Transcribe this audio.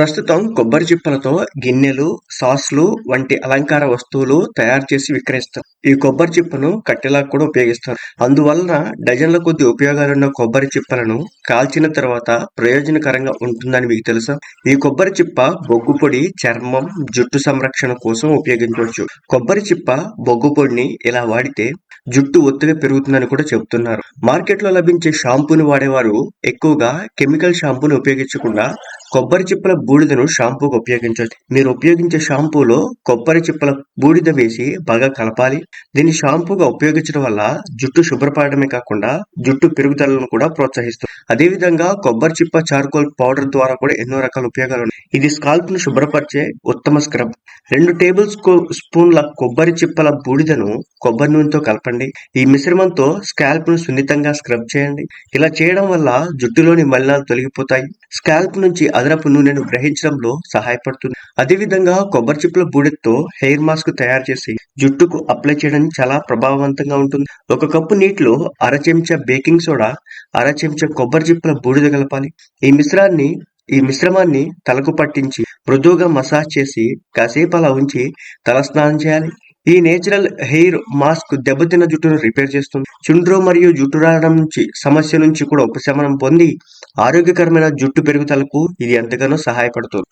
ప్రస్తుతం కొబ్బరి చిప్పలతో గిన్నెలు సాస్లు వంటి అలంకార వస్తువులు తయారు చేసి విక్రయిస్తారు. ఈ కొబ్బరి చిప్పను కట్టెలా కూడా ఉపయోగిస్తారు. అందువలన డజన్ల కొద్ది ఉపయోగాలున్న కొబ్బరి చిప్పలను కాల్చిన తర్వాత ప్రయోజనకరంగా ఉంటుందని మీకు తెలుసా? ఈ కొబ్బరి చిప్ప బొగ్గు పొడి చర్మం జుట్టు సంరక్షణ కోసం ఉపయోగించవచ్చు. కొబ్బరి చిప్ప బొగ్గు పొడిని ఇలా వాడితే జుట్టు ఒత్తిగా పెరుగుతుందని కూడా చెబుతున్నారు. మార్కెట్లో లభించే షాంపూని వాడేవారు ఎక్కువగా కెమికల్ షాంపూని ఉపయోగించకుండా కొబ్బరి చిప్పల బూడిదను షాంపూగా ఉపయోగించవచ్చు. మీరు ఉపయోగించే షాంపూలో కొబ్బరి చిప్పల బూడిద వేసి బాగా కలపాలి. దీన్ని షాంపూగా ఉపయోగించడం వల్ల జుట్టు శుభ్రపడమే కాకుండా జుట్టు పెరుగుదలను కూడా ప్రోత్సహిస్తుంది. అదేవిధంగా కొబ్బరి చిప్ప చార్కోల్ పౌడర్ ద్వారా కూడా ఎన్నో రకాల ఉపయోగాలు ఉన్నాయి. ఇది స్కాల్ప్ను శుభ్రపరిచే ఉత్తమ స్క్రబ్. రెండు టేబుల్ స్పూన్ల కొబ్బరి చిప్పల బూడిదను కొబ్బరి నూనెతో కలపండి. ఈ మిశ్రమంతో స్కాల్ప్ను సున్నితంగా స్క్రబ్ చేయండి. ఇలా చేయడం వల్ల జుట్టులోని మలినాలు తొలగిపోతాయి. స్కాల్ప్ నుంచి అదనపు నూనెను గ్రహించడంలో సహాయపడుతుంది. అదేవిధంగా కొబ్బరి చిప్పల బూడిదతో హెయిర్ మాస్క్ తయారు చేసి జుట్టుకు అప్లై చేయడం చాలా ప్రభావవంతంగా ఉంటుంది. ఒక కప్పు నీటిలో అర చెంచా బేకింగ్ సోడా అర చెంచా కొబ్బరి చిప్పల బూడిద కలపాలి. ఈ మిశ్రాన్ని ఈ మిశ్రమాన్ని తలకు పట్టించి మృదువుగా మసాజ్ చేసి కాసేపు అలా ఉంచి తల స్నానం చేయాలి. ఈ నేచురల్ హెయిర్ మాస్క్ దెబ్బతిన్న జుట్టును రిపేర్ చేస్తుంది. చుండ్రు మరియు జుట్టు రావడం నుంచి సమస్య నుంచి కూడా ఉపశమనం పొంది ఆరోగ్యకరమైన జుట్టు పెరుగుదలకు ఇది ఎంతగానో సహాయపడుతుంది.